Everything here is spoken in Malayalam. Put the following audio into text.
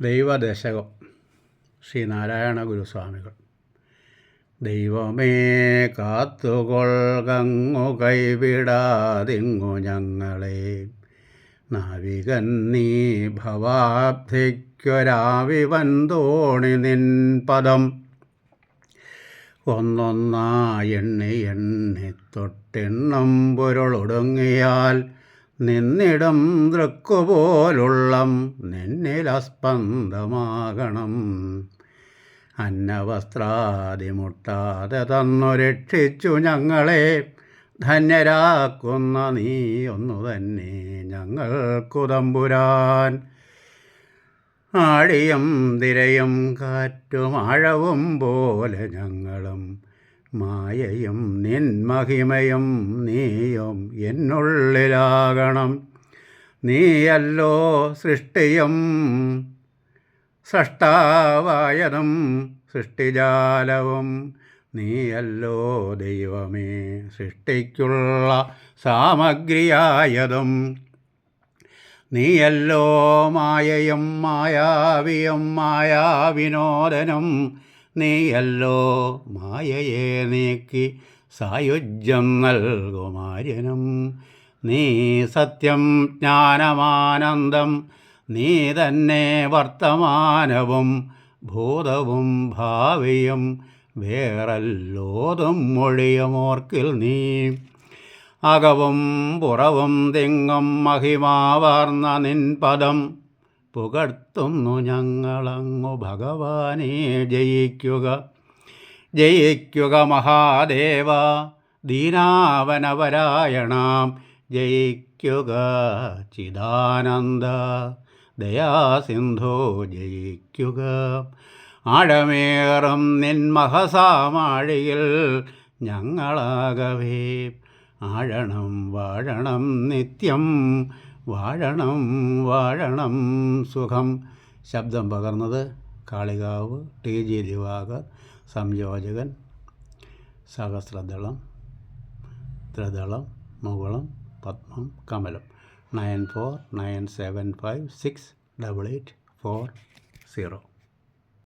ദൈവദശകം. ശ്രീ നാരായണ ഗുരുസ്വാമികൾ. ദൈവമേ കാത്തുകൊൾകങ്ങു കൈവിടാതിങ്ങു ഞങ്ങളെ. നാവികൻ നീ ഭവാബ്ധിക്കൊരാവി വന്തോണി നിൻ പദം. ഒന്നൊന്നായി എണ്ണി എണ്ണി തൊട്ടെണ്ണം പൊരുളൊടുങ്ങിയാൽ നിന്നിടം ദൃക്കുപോലുള്ളം നിന്നിലസ്പന്ദമാകണം അന്നവസ്ത്രാതിമുട്ടാതെ തന്നു രക്ഷിച്ചു ഞങ്ങളെ. ധന്യരാക്കുന്ന നീ ഒന്നു തന്നെ ഞങ്ങൾക്കുതമ്പുരാൻ ആടിയും തിരയും കാറ്റും ആഴവും പോലെ ഞങ്ങളും മായയും നിൻ മഹിമയും നീയും എന്നുള്ളിലാകണം. നീയല്ലോ സൃഷ്ടിയും സൃഷ്ടാവായതും സൃഷ്ടിജാലവും. നീയല്ലോ ദൈവമേ സൃഷ്ടിക്കുള്ള സാമഗ്രിയായതും. നീയല്ലോ മായയും മായാവിയും മായാവിനോദനും നീയല്ലോ മായയെ നീക്കി സായുജ്യം നൽകുമാര്യനും നീ സത്യം ജ്ഞാനമാനന്ദം നീ തന്നെ വർത്തമാനവും ഭൂതവും ഭാവിയും വേറല്ലോതും മൊഴിയുമോർക്കിൽ നീ. അകവും പുറവും തിങ്ങും മഹിമാവാർന്ന നിൻ പദം പുകഴ്ത്തുന്നു ഞങ്ങളങ്ങു ഭഗവാനെ ജയിക്കുക. ജയിക്കുക മഹാദേവ ദീനാവനപരായണാം ജയിക്കുക ചിദാനന്ദ ദയാസിന്ധോ ജയിക്കുക. ആഴമേറും നിൻ മഹസാമാഴിയിൽ ഞങ്ങളാകവേ. ആഴണം വാഴണം നിത്യം വാഴണം വാഴണം സുഖം. ശബ്ദം പകർന്നത് കാളികാവ് ടി. ജി. ദിവാകർ സംയോജകൻ സഹസ്രദളം ത്രിദളം മുകുളം പത്മം Kamalam. Nine four nine seven five six double eight four zero.